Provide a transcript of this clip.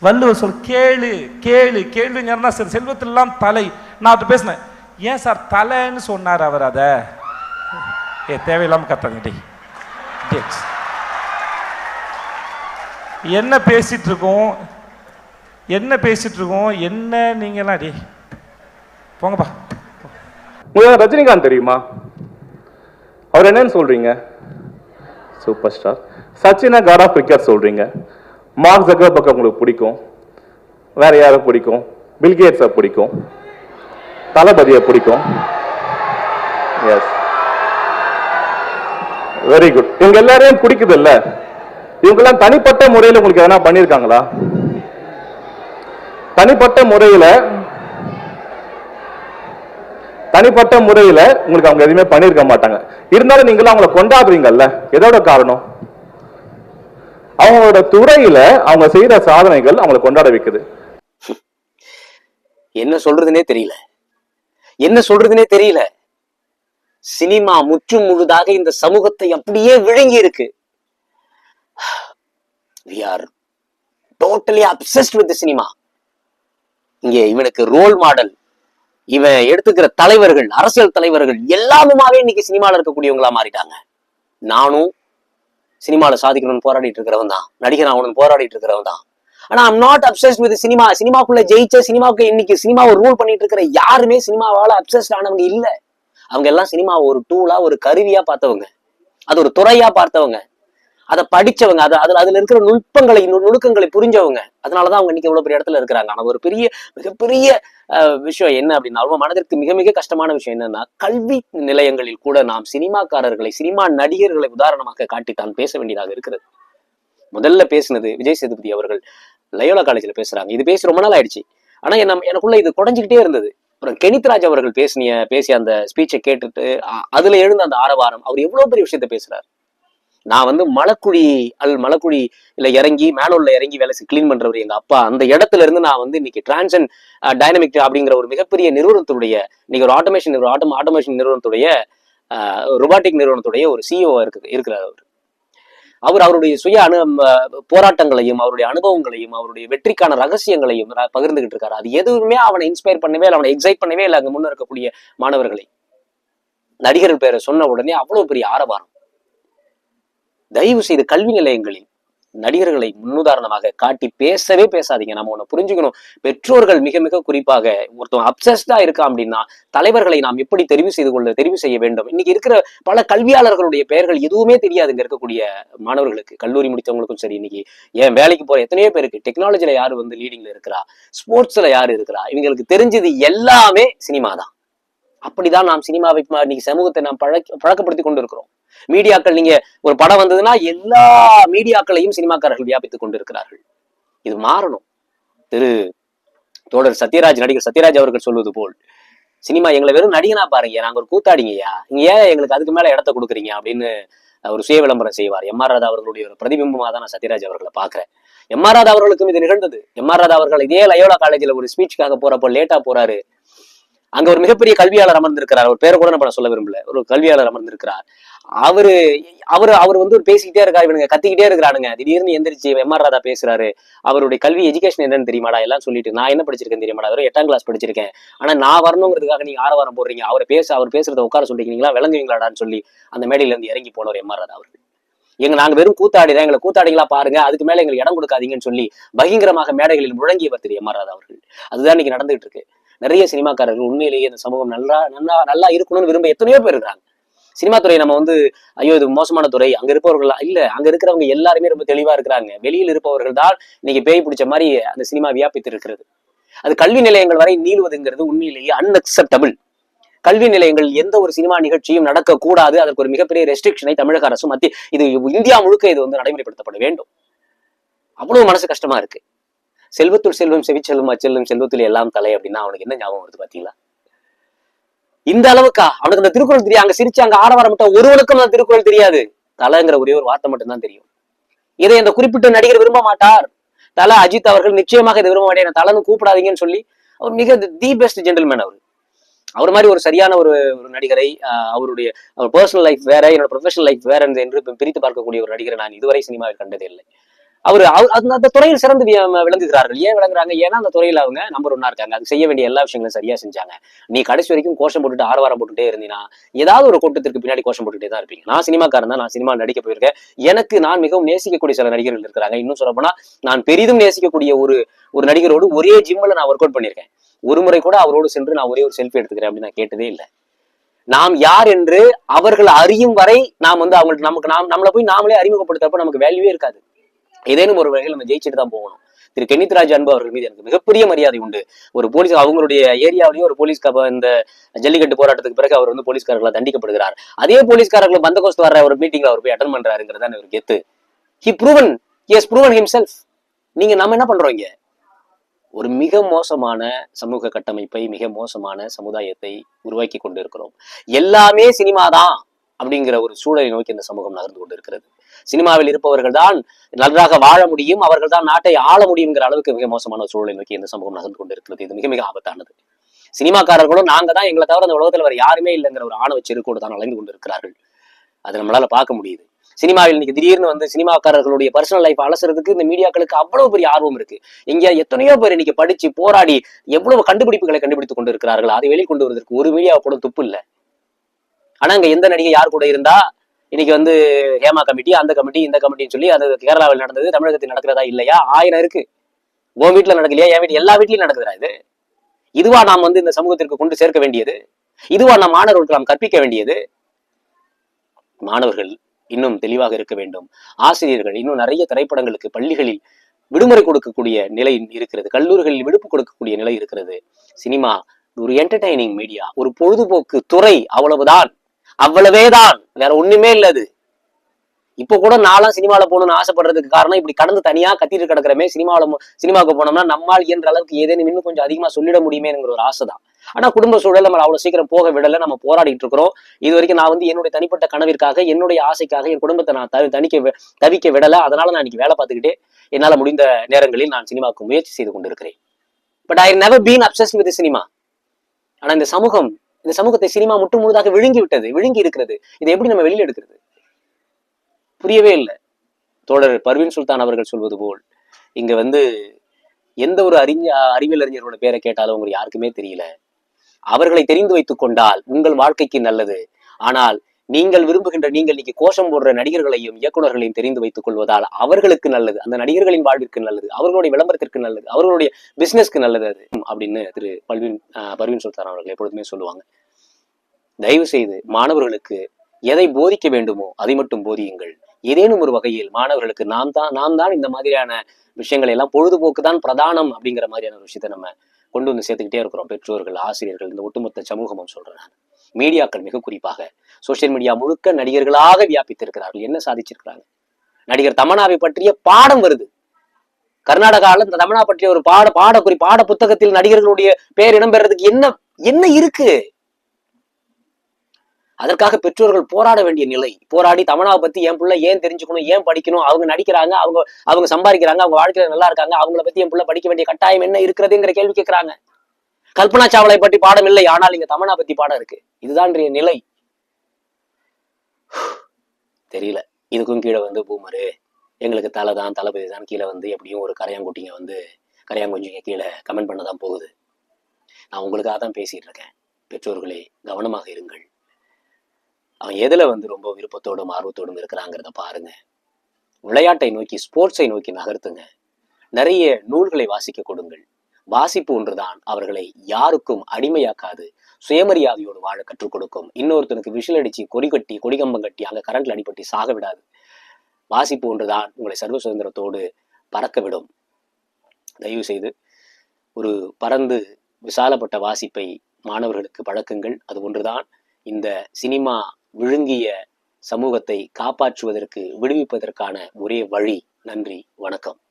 வள்ளுவர் சொல் கேளு கேளு கேள்வி ஞானா சார் செல்வத்திலெல்லாம் தலை. நான் அவர்கிட்ட பேசினேன். ஏன் சார் தலைன்னு சொன்னார் அவர் அதை? ஏ தேவையில்லாமல் கத்தாங்க டி என்ன பேசிட்டு இருக்கோம் என்ன பேசிட்டு இருக்கோம் என்ன நீங்களாம் டே போங்கப்பா ரஜினிகாந்த் தெரியுமா? அவர் என்னன்னு சொல்றீங்க? சூப்பர் ஸ்டார் சச்சினை காட் ஆஃப் கிரிக்கெட் சொல்றீங்க. மார்க் ஜக்கர்பர்க் உங்களுக்கு பிடிக்கும். வேற யாரை பிடிக்கும்? பில்கேட்ஸை பிடிக்கும். தளபதியை பிடிக்கும். எஸ் வெரி குட் இவங்க எல்லாரையும் பிடிக்குது இல்ல இவங்கெல்லாம் தனிப்பட்ட முறையில் உங்களுக்கு எதனா பண்ணியிருக்காங்களா தனிப்பட்ட முறையில் தனிப்பட்ட முறையில் உங்களுக்கு அவங்க எதுவுமே பண்ணியிருக்க மாட்டாங்க. இருந்தாலும் நீங்களும் அவங்கள கொண்டாடுறீங்கல்ல? எதோட காரணம்? அவங்களோட துறையில அவங்க செய்யற சாதனைகள் அவங்கள கொண்டாட வைக்குது. என்ன சொல்றதுனே தெரியல. என்ன சொல்றதுனே தெரியல. சினிமா முற்றும் முழுதாக இந்த சமூகத்தை அப்படியே விழுங்கி இருக்கு. We are totally obsessed with cinema இங்க இவனுக்கு ரோல் மாடல் இவன் எடுத்துக்கிற தலைவர்கள் அரசியல் தலைவர்கள் எல்லாமுமாவே இன்னைக்கு சினிமால இருக்கக்கூடியவங்களா மாறிட்டாங்க. நானும் சினிமாவில் சாதிக்கணும்னு போராடிட்டு இருக்கிறவன் தான். நடிகர் ஆகணும்னு போராடிட்டு இருக்கிறவன் தான். ஆனா I'm not obsessed with cinema சினிமாக்குள்ள ஜெயிச்ச சினிமாவுக்கு இன்னைக்கு சினிமாவை ரூல் பண்ணிட்டு இருக்கிற யாருமே சினிமாவால அப்சஸ்ட் ஆனவங்க இல்ல. அவங்க எல்லாம் சினிமாவை ஒரு டூலா ஒரு கருவியா பார்த்தவங்க. அது ஒரு துறையா பார்த்தவங்க. அதை படிச்சவங்க அது அதுல அதுல இருக்கிற நுட்பங்களை நு- நுணுக்கங்களை புரிஞ்சவங்க. அதனாலதான் அவங்க இன்னைக்கு இவ்வளவு பெரிய இடத்துல இருக்கிறாங்க. ஆனா ஒரு பெரிய மிகப்பெரிய அஹ், விஷயம் என்ன அப்படின்னா அவங்க மனதிற்கு மிக மிக கஷ்டமான விஷயம் என்னன்னா கல்வி நிலையங்களில் கூட நாம் சினிமாக்காரர்களை சினிமா நடிகர்களை உதாரணமாக காட்டித்தான் பேச வேண்டியதாக இருக்கிறது. முதல்ல பேசினது விஜய் சேதுபதி அவர்கள் லயோலா காலேஜ்ல பேசுறாங்க. இது பேசி ரொம்ப நாள் ஆயிடுச்சு. ஆனா என்ன எனக்குள்ள இது குறைஞ்சிக்கிட்டே இருந்தது. அப்புறம் கெனித்ராஜ் அவர்கள் பேசினிய பேசிய அந்த ஸ்பீச்சை கேட்டுட்டு அதுல எழுந்த அந்த ஆரவாரம் அவர் எவ்வளவு பெரிய விஷயத்த பேசுறாரு. நான் வந்து மலக்குழி அல் மலக்குழி இல்லை இறங்கி மேலூரில் இறங்கி வேலை கிளீன் பண்றவர் எங்கள் அப்பா. அந்த இடத்துல இருந்து நான் வந்து இன்னைக்கு டிரான்சன் டைனமிக் அப்படிங்கிற ஒரு மிகப்பெரிய நிறுவனத்துடைய இன்னைக்கு ஒரு ஆட்டோமேஷன் ஆட்டோ ஆட்டோமேஷன் நிறுவனத்துடைய ரொபாட்டிக் நிறுவனத்துடைய ஒரு சிஇஓ இருக்கு இருக்கிறார் அவர். அவர் அவருடைய சுய அனு போராட்டங்களையும் அவருடைய அனுபவங்களையும் அவருடைய வெற்றிக்கான ரகசியங்களையும் பகிர்ந்துகிட்டு இருக்காரு. அது எதுவுமே அவனை இன்ஸ்பயர் பண்ணவே இல்லை அவனை எக்ஸைட் பண்ணவே இல்லை அங்க முன்ன இருக்கக்கூடிய மாணவர்களை. நடிகர் பேரை சொன்ன உடனே அவ்வளவு பெரிய ஆரவாரம். தயவு செய்து கல்வி நிலையங்களில் நடிகர்களை முன்னுதாரணமாக காட்டி பேசவே பேசாதீங்க. நம்ம ஒன்று புரிஞ்சுக்கணும். பெற்றோர்கள் மிக மிக குறிப்பாக ஒருத்தவங்க அப்சஸ்டா இருக்கான் அப்படின்னா தலைவர்களை நாம் எப்படி தெரிவு செய்து கொள்ள தெரிவு செய்ய வேண்டும்? இன்னைக்கு இருக்கிற பல கல்வியாளர்களுடைய பெயர்கள் எதுவுமே தெரியாதுங்க இருக்கக்கூடிய மாணவர்களுக்கு. கல்லூரி முடித்தவங்களுக்கும் சரி இன்னைக்கு ஏன் வேலைக்கு போற எத்தனையோ பேருக்கு டெக்னாலஜில யாரு வந்து லீடிங்ல இருக்கிறா? ஸ்போர்ட்ஸ்ல யாரு இருக்கிறா? இவங்களுக்கு தெரிஞ்சது எல்லாமே சினிமா தான். அப்படிதான் நாம் சினிமாவை இன்னைக்கு சமூகத்தை நாம் பழக்க பழக்கப்படுத்தி கொண்டு இருக்கிறோம் மீடியாக்கள் நீங்க ஒரு படம் வந்ததுன்னா எல்லா மீடியாக்களையும் சினிமாக்காரர்கள் வியாபித்துக் கொண்டிருக்கிறார்கள். இது மாறணும். திரு தோழர் சத்யராஜ் நடிகர் சத்யராஜ் அவர்கள் சொல்வது போல் சினிமா எங்களை வெறும் நடிகனா பாருங்க நாங்க ஒரு கூத்தாடிங்கய்யா. நீங்க ஏன் எங்களுக்கு அதுக்கு மேல இடத்த கொடுக்குறீங்க அப்படின்னு ஒரு சுய விளம்பரம் செய்வார். எம். ஆர். ராதா அவர்களுடைய ஒரு பிரதிபிம்பமா தான் நான் சத்யராஜ் அவர்களை பாக்குறேன் எம். ஆர். ராதா அவர்களுக்கும் இது நிகழ்ந்தது. எம். ஆர். ராதா அவர்கள் இதே லயோலா காலேஜ்ல ஒரு ஸ்பீச்சுக்காக போறப்போ லேட்டா போறாரு. அங்க ஒரு மிகப்பெரிய கல்வியாளர் அமர்ந்திருக்கிறார். அவர் பேரை கூட நான் சொல்ல விரும்பல. ஒரு கல்வியாளர் அமர்ந்திருக்கிறார். அவரு அவரு அவர் வந்து ஒரு பேசிக்கிட்டே இருக்காரு. இவனுங்க கத்திக்கிட்டே இருக்கிறானுங்க. திடீர்னு எந்திரிச்சு எம் ஆர் ராதா பேசுறாரு. அவருடைய கல்வி எஜுகேஷன் என்னன்னு தெரியுமாடா? எல்லாம் சொல்லிட்டு நான் என்ன படிச்சிருக்கேன் தெரியுமாடா? வெறும் எட்டாம் கிளாஸ் படிச்சிருக்கேன். ஆனா நான் வரணுங்கிறதுக்காக நீங்க ஆரவாரம் போடுறீங்க. அவர் பேச அவர் பேசுறத உட்கார சொல்றீங்களா விளங்குவீங்களாடான்னு சொல்லி அந்த மேடையில இருந்து இறங்கி போனவர் எம் ஆர் ராதா அவர்கள். எங்க நாங்க வெறும் கூத்தாடி தான் எங்களை கூத்தாடிகளா பாருங்க. அதுக்கு மேல எங்களுக்கு இடம் கொடுக்காதீங்கன்னு சொல்லி பகிங்கரமாக மேடைகளில் முழங்கியவர் திரு எம் ஆர் ராதா அவர்கள். அதுதான் இன்னைக்கு நடந்துகிட்டு இருக்கு. நிறைய சினிமாக்காரர்கள் உண்மையிலேயே இந்த சமூகம் நல்லா நல்லா நல்லா இருக்கணும்னு விரும்ப எத்தனையோ பேர் இருக்காங்க. சினிமா துறை நம்ம வந்து ஐயோ இது மோசமான துறை அங்க இருப்பவர்கள் இல்ல அங்க இருக்கிறவங்க எல்லாருமே ரொம்ப தெளிவா இருக்கிறாங்க. வெளியில் இருப்பவர்கள் தான் இன்னைக்கு பேய் பிடிச்ச மாதிரி அந்த சினிமா வியாபித்து இருக்கிறது அது கல்வி நிலையங்கள் வரை நீள்வதுங்கிறது உண்மையிலேயே அன்அக்செப்டபிள் கல்வி நிலையங்கள் எந்த ஒரு சினிமா நிகழ்ச்சியும் நடக்கக்கூடாது. அதற்கு ஒரு மிகப்பெரிய ரெஸ்ட்ரிக்ஷனை தமிழக அரசு மத்திய இது இந்தியா முழுக்க இது வந்து நடைமுறைப்படுத்தப்பட வேண்டும். அவ்வளவு மனசு கஷ்டமா இருக்கு. செல்வத்துள் செல்வம் செவிச்செல்வம் அச்செல்வம் செல்வத்துள் எல்லாம் தலை அப்படின்னா அவனுக்கு என்ன ஞாபகம் வருது பாத்தீங்களா இந்த அளவுக்கா அவனுக்கு அந்த திருக்குறள் தெரியும் அங்க சிரிச்சு அங்க ஆரவாரம் மட்டும் ஒருவனுக்கும் அந்த திருக்குறள் தெரியாது. தலைங்கிற ஒரே ஒரு வார்த்தை மட்டும்தான் தெரியும். இதை இந்த குறிப்பிட்ட நடிகர் விரும்ப மாட்டார். தலை அஜித் அவர்கள் நிச்சயமாக இதை விரும்ப மாட்டேன். தலைன்னு கூப்பிடாதீங்கன்னு சொல்லி அவர் மிக தி பெஸ்ட் ஜென்டில்மேன் அவர். அவர் மாதிரி ஒரு சரியான ஒரு ஒரு நடிகரை அவருடைய அவர் பர்சனல் லைஃப் வேற என்னோட ப்ரொஃபஷனல் லைஃப் வேற என்று பிரித்து பார்க்கக்கூடிய ஒரு நடிகரை நான் இதுவரை சினிமாவில் கண்டதே இல்லை. அவர் அந்த அந்த துறையில் சிறந்து விளங்குகிறார்கள். ஏன் விளங்குறாங்க? ஏன்னா அந்த துறையில் அவங்க நம்பர் ஒன்னா இருக்காங்க. அது செய்ய வேண்டிய எல்லா விஷயங்களும் சரியா செஞ்சாங்க. நீ கடைசி வரைக்கும் கோஷம் போட்டுட்டு ஆரவாரம் போட்டுட்டே இருந்தீங்கன்னா ஏதாவது ஒரு கூட்டத்திற்கு பின்னாடி கோஷம் போட்டுட்டே தான் இருப்பீங்க. நான் சினிமாக்காரன் தான் நான் சினிமா நடிக்க போயிருக்கேன். எனக்கு நான் மிகவும் நேசிக்கக்கூடிய சில நடிகர்கள் இருக்கிறாங்க. இன்னும் சொல்ல போனா நான் பெரிதும் நேசிக்கக்கூடிய ஒரு ஒரு நடிகரோடு ஒரே ஜிம்ல நான் ஒர்க் அவுட் பண்ணியிருக்கேன். ஒரு முறை கூட அவரோடு சென்று நான் ஒரே ஒரு செல்ஃபி எடுத்துக்கிறேன் அப்படின்னு நான் கேட்டதே இல்லை. நாம் யார் என்று அவர்கள் அறியும் வரை நாம் வந்து அவங்களுக்கு நமக்கு நாம் நம்மளை போய் நாமளே அறிமுகப்படுத்துறப்ப நமக்கு வேல்யூவே இருக்காது. ஏதேனும் ஒரு வகையில் நம்ம ஜெயிச்சுட்டு தான் போகணும். திரு. கெனித்ராஜ் அன்பு அவர்கள் மீது எனக்கு மிகப்பெரிய மரியாதை உண்டு. ஒரு போலீஸ் அவங்களுடைய ஏரியாவிலேயே ஒரு போலீஸ் இந்த ஜல்லிக்கட்டு போராட்டத்துக்கு பிறகு அவர் வந்து போலீஸ்காரர்களால் தண்டிக்கப்படுகிறார். அதே போலீஸ்காரர்கள் பந்தகோஸ்து வர ஒரு மீட்டிங்ல அவர் போய் அட்டன் பண்றாருங்கிறது தான் ஒரு கெத்து. He proven yes proven himself நீங்க நம்ம என்ன பண்றோம் இங்க? ஒரு மிக மோசமான சமூக கட்டமைப்பை மிக மோசமான சமுதாயத்தை உருவாக்கி கொண்டு இருக்கிறோம் எல்லாமே சினிமா தான். அப்படிங்கிற ஒரு சூழலை நோக்கி இந்த சமூகம் நகர்ந்து கொண்டிருக்கிறது. சினிமாவில் இருப்பவர்கள் தான் நன்றாக வாழ முடியும் அவர்கள் தான் நாட்டை ஆள முடியுங்கிற அளவுக்கு மிக மோசமான ஒரு சூழலை நோக்கி இந்த சமூகம் நகர்ந்து கொண்டிருக்கிறது. இது மிக மிக ஆபத்தானது. சினிமாக்காரர்களும் நாங்க தான் எங்களை தவிர அந்த உலகத்துல வேற யாருமே இல்லைங்கிற ஒரு ஆணவ செருக்கோடு தான் அலைந்து கொண்டிருக்கிறார்கள். அது நம்மளால பார்க்க முடியுது. சினிமாவில் இன்னைக்கு திடீர்னு வந்து சினிமாக்காரர்களுடைய பர்சனல் லைஃப் அலசுறதுக்கு இந்த மீடியாக்களுக்கு அவ்வளவு பெரிய ஆர்வம் இருக்கு. இங்க எத்தனையோ பேர் இன்னைக்கு படிச்சு போராடி எவ்வளவு கண்டுபிடிப்புகளை கண்டுபிடித்துக் கொண்டு இருக்கிறார்கள் அதை வெளிக்கொண்டு வருவதற்கு ஒரு மீடியாவை கூட துப்பு இல்ல. ஆனா இங்க எந்த நடிகை யார் கூட இருந்தா இன்னைக்கு வந்து ஹேமா கமிட்டி அந்த கமிட்டி இந்த கமிட்டின்னு சொல்லி அது கேரளாவில் நடந்தது தமிழகத்தில் நடக்கிறதா இல்லையா? ஆயிரம் இருக்கு. உன் வீட்டுல நடக்கலையா? என் வீட்டு எல்லா வீட்லயும் நடக்குதுடா இது. இதுவா நாம் வந்து இந்த சமூகத்திற்கு கொண்டு சேர்க்க வேண்டியது. இதுவா நாம் மாணவர்களுக்கு நாம் கற்பிக்க வேண்டியது. மாணவர்கள் இன்னும் தெளிவாக இருக்க வேண்டும். ஆசிரியர்கள் இன்னும் நிறைய திரைப்படங்களுக்கு பள்ளிகளில் விடுமுறை கொடுக்கக்கூடிய நிலை இருக்கிறது. கல்லூரிகளில் விடுப்பு கொடுக்கக்கூடிய நிலை இருக்கிறது. சினிமா ஒரு என்டர்டைனிங் மீடியா ஒரு பொழுதுபோக்கு துறை அவ்வளவுதான். அவ்வளவேதான். வேற ஒண்ணுமே இல்ல அது. இப்போ கூட நான்லாம் சினிமாவில் போகணும்னு ஆசைப்படுறதுக்கு காரணம் இப்படி கடந்து தனியா கத்திட்டு கிடக்கிறமே சினிமாவில் சினிமாவுக்கு போனோம்னா நம்மால் இயன்ற அளவுக்கு ஏதேனும் இன்னும் கொஞ்சம் அதிகமா சொல்லிட முடியுமேங்கிற ஒரு ஆசை தான் ஆனா குடும்ப சூழல் நம்ம அவ்வளவு சீக்கிரம் போக விடல நம்ம போராடிட்டு இருக்கிறோம். இது வரைக்கும் நான் வந்து என்னுடைய தனிப்பட்ட கனவிற்காக என்னுடைய ஆசைக்காக என் குடும்பத்தை நான் தவி- தணிக்க தவிக்க விடல. அதனால நான் இன்னைக்கு வேலை பார்த்துக்கிட்டே என்னால முடிந்த நேரங்களில் நான் சினிமாவுக்கு முயற்சி செய்து கொண்டிருக்கிறேன். But I never been obsess with cinema ஆனா இந்த சமூகம் இந்த சமூகத்தை சினிமா முற்று முழுதாக விழுங்கி விட்டது விழுங்கி இருக்கிறது இதை எப்படி நம்ம வெளியில எடுக்கிறது? புரியவே இல்லை. தோழர் பர்வீன் சுல்தான் அவர்கள் சொல்வது போல் இங்க வந்து எந்த ஒரு அறிஞ அறிவியல் அறிஞர்களோட பேரை கேட்டாலும் உங்களுக்கு யாருக்குமே தெரியல. அவர்களை தெரிந்து வைத்துக் கொண்டால் உங்கள் வாழ்க்கைக்கு நல்லது. ஆனால் நீங்கள் விரும்புகின்ற நீங்கள் இன்னைக்கு கோஷம் போடுற நடிகர்களையும் இயக்குனர்களையும் தெரிந்து வைத்துக் கொள்வதால் அவர்களுக்கு நல்லது. அந்த நடிகர்களின் வாழ்விற்கு நல்லது. அவர்களுடைய விளம்பரத்திற்கு நல்லது. அவர்களுடைய பிசினஸ்க்கு நல்லது அது. அப்படின்னு திரு பல்வின் பர்வீன் சுல்தான் அவர்கள் எப்பொழுதுமே சொல்லுவாங்க. தயவு செய்து மாணவர்களுக்கு எதை போதிக்க வேண்டுமோ அதை மட்டும் போதியுங்கள். ஏதேனும் ஒரு வகையில் மாணவர்களுக்கு நாம் தான் நாம் தான் இந்த மாதிரியான விஷயங்களை எல்லாம் பொழுதுபோக்கு தான் பிரதானம் அப்படிங்கிற மாதிரியான ஒரு விஷயத்தை நம்ம கொண்டு வந்து சேர்த்துக்கிட்டே இருக்கிறோம். பெற்றோர்கள் ஆசிரியர்கள் இந்த ஒட்டுமொத்த சமூகமும் சொல்றேன் நான். மீடியாக்கள் மிக குறிப்பாக. சோசியல் மீடியா முழுக்க நடிகர்களாக வியாபித்திருக்கிறார்கள். என்ன சாதிச்சிருக்கிறாங்க? நடிகர் தமனாவை பற்றிய பாடம் வருது. கர்நாடகாவில் இந்த தமனா பற்றிய ஒரு பாட பாட குறி பாட புத்தகத்தில் நடிகர்களுடைய பெயர் இடம்பெறதுக்கு என்ன என்ன இருக்கு? அதற்காக பெற்றோர்கள் போராட வேண்டிய நிலை. போராடி தமனாவை பத்தி என் பிள்ளை ஏன் தெரிஞ்சுக்கணும் ஏன் படிக்கணும் அவங்க நடிக்கிறாங்க அவங்க அவங்க சம்பாதிக்கிறாங்க அவங்க வாழ்க்கையில நல்லா இருக்காங்க அவங்கள பத்தி என் பிள்ளை படிக்க வேண்டிய கட்டாயம் என்ன இருக்கிறதுங்கிற கேள்வி கேட்கிறாங்க கல்பனா சாவ்லை பற்றி பாடம் இல்லை. ஆனால் இங்க தமனா பத்தி பாடம் இருக்கு. இதுதான் நிலை. தெரியல. இதுக்கும் கீழே வந்து பூமரு. எங்களுக்கு தலை தான் தளபதி தான் கீழே வந்து எப்படியும் ஒரு கரையாங்குட்டிங்க வந்து கரையாங்குஞ்சிங்க கீழே கமெண்ட் பண்ண தான் போகுது. நான் உங்களுக்காக தான் பேசிட்டு இருக்கேன். பெற்றோர்களே கவனமாக இருங்கள். அவன் எதுல வந்து ரொம்ப விருப்பத்தோடும் ஆர்வத்தோடும் இருக்கிறாங்கிறத பாருங்க. விளையாட்டை நோக்கி ஸ்போர்ட்ஸை நோக்கி நகர்த்துங்க. நிறைய நூல்களை வாசிக்க கொடுங்கள். வாசிப்பு ஒன்றுதான். அவர்களை யாருக்கும் அடிமையாக்காது. சுயமரியாதையோடு வாழ கற்றுக் கொடுக்கும். இன்னொருத்தனுக்கு விஷல் அடிச்சு கொடி கட்டி கொடிகம்பம் கட்டி அங்க கரண்ட்ல அடிபட்டு சாக விடாது. வாசிப்பு ஒன்றுதான். உங்களை சர்வ சுதந்திரத்தோடு பறக்க விடும் தயவு செய்து ஒரு பறந்து விசாலப்பட்ட வாசிப்பை மாணவர்களுக்கு பழக்குங்கள். அது ஒன்றுதான். இந்த சினிமா விழுங்கிய சமூகத்தை காப்பாற்றுவதற்கு விடுவிப்பதற்கான ஒரே வழி. நன்றி. வணக்கம்.